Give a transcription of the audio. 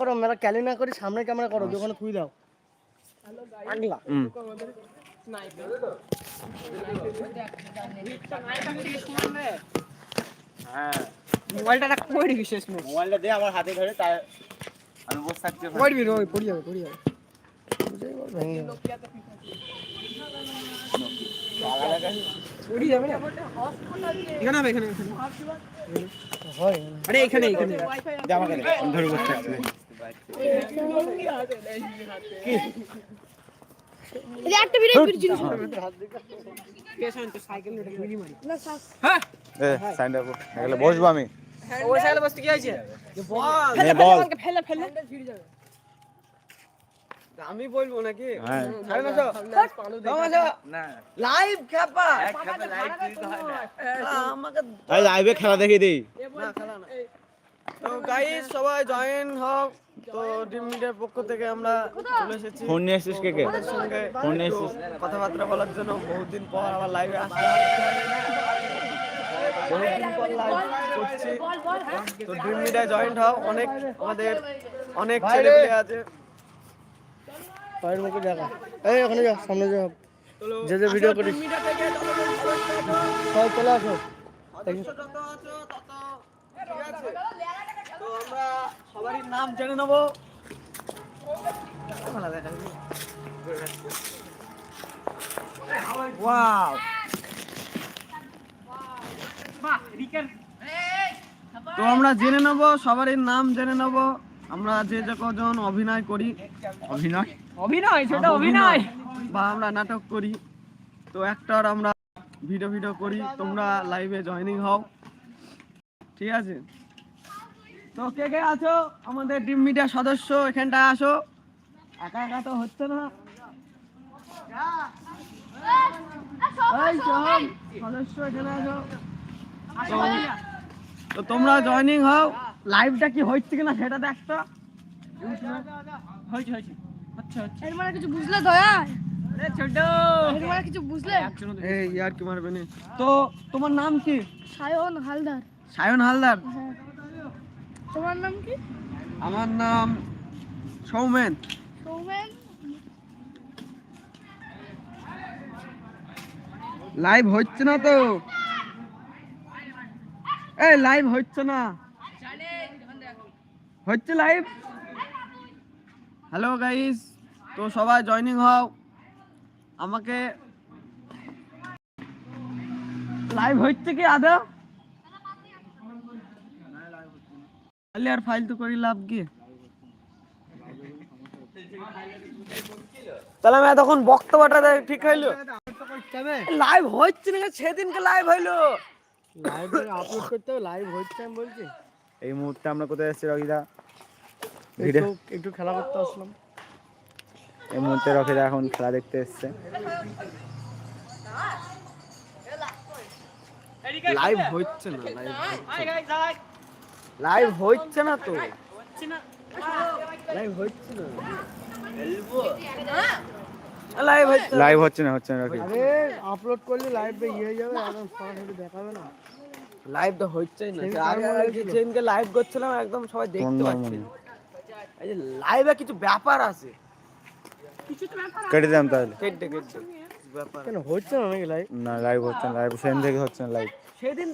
করো মেলা ক্যালি না করি সামনে ক্যামেরা করো দোকানে তুই দাও। আগলা হ্যাঁ মোবাইলটা রাখ পড়ি বিশেষ না মোবাইলটা দিয়ে আমার হাতে ধরে তার আমি বসে। পড়বি ওই পড়ি যাবে পড়ি যাবে ভেঙে যাবে পড়ি যাবে না? এখানে হবে এখানে এখানে হয়। আরে এখানে এখানে। দে আমাকে ধরে বসে দে। একটা ভিডিও কর। এগুলো বসবো আমি। ওই সাইকেল বসতে কি হয়েছে? নে বল। ফেলে ফেলে। আমি বলব নাকি? হ্যাঁ। লাইভ খেপা। লাইভে খেলা দেখে দিই। তো গাইস সবাই জয়েন হোক। তো ডিম মিডিয়ার পক্ষ থেকে আমরা চলে এসেছি। ফোন নিয়ে এসছিস কে কে? ফোন নিয়ে এসছিস। কথাবার্তা বলার জন্য বহুদিন পর আবার লাইভে আসলাম। বহুদিন পর লাইভ করছি। তো ড্রিম মিডিয়ায় জয়েন্ট হও। অনেক আমাদের অনেক ছেলে পেলে আছে। পায়ের মুখে দেখা। এই ওখানে যা সামনে যা। যে যে ভিডিও করিস। সবাই চলে আসো। তো আমরা সবারই নাম জেনে নেব। ওয়াও তো আমরা জেনে নেব সবারই নাম জেনে নেব। আমরা যে যে কজন অভিনয় করি। অভিনয়? অভিনয় সেটা অভিনয়। বা আমরা নাটক করি। তো একটার আমরা ভিডিও ভিডিও করি। তোমরা লাইভে জয়েনিং হও। ঠিক আছে? তো কে কে আছো? আমাদের টিম মিডিয়া সদস্য এখানটা আসো। একা একা তো হচ্ছে না। সদস্য এখানে আসো। তো- তো তোমরা জয়েনিং হও। লাইভটা কি হচ্ছে কিনা সেটা দেখতো হয়েছে হয়েছে। আচ্ছা আচ্ছা এর মানে কিছু বুঝলে দয়া? ছোট এর মানে কিছু বুঝলে? এই কি মারবে তো তোমার নাম কি? সায়ন হালদার। সায়ন হালদার? হ্যাঁ। তোমার নাম কি? আমার নাম সৌমেন। সৌমেন? লাইভ হচ্ছে না তো? এই লাইভ হচ্ছে না। হচ্ছে লাইভ হ্যালো গাইস তো সবাই জয়েনিং হও। আমাকে লাইভ হচ্ছে কি আদা? তাহলে আর ফাইল তো করি লাভ কি? তাহলে আমি তখন বক্তব্যটা দেয় ঠিক হইল? লাইভ হচ্ছে না সেদিনকে লাইভ হইল। লাইভ আপলোড করতে হবে লাইভ হচ্ছে আমি বলছি। এই মুহূর্তে আমরা কোথায় এসেছি রকিদা? একটু একটু খেলা করতে আসলাম। এই মুহূর্তে রকিদা এখন খেলা দেখতে এসছে। লাইভ হচ্ছে না লাইভ হচ্ছে না তো? লাইভ হচ্ছে না। লাইভ হচ্ছে না। লাইভ হচ্ছে না হচ্ছে না আরে আপলোড করলে লাইভে ইয়ে হয়ে যাবে একদম সরাসরি দেখাবে না। লাইভটা হচ্ছেই না। আগে আগে যেদিনকে লাইভ করছিলাম একদম সবাই দেখতে কোন পাচ্ছে। এই যে লাইভে কিছু ব্যাপার আছে। কেটে দিলাম তাহলে। কেটে কেটে। ব্যাপার কেন হচ্ছে না নাকি লাইভ না লাইভ হচ্ছে না লাইভ সেদিন থেকে হচ্ছে না লাইভ সেদিন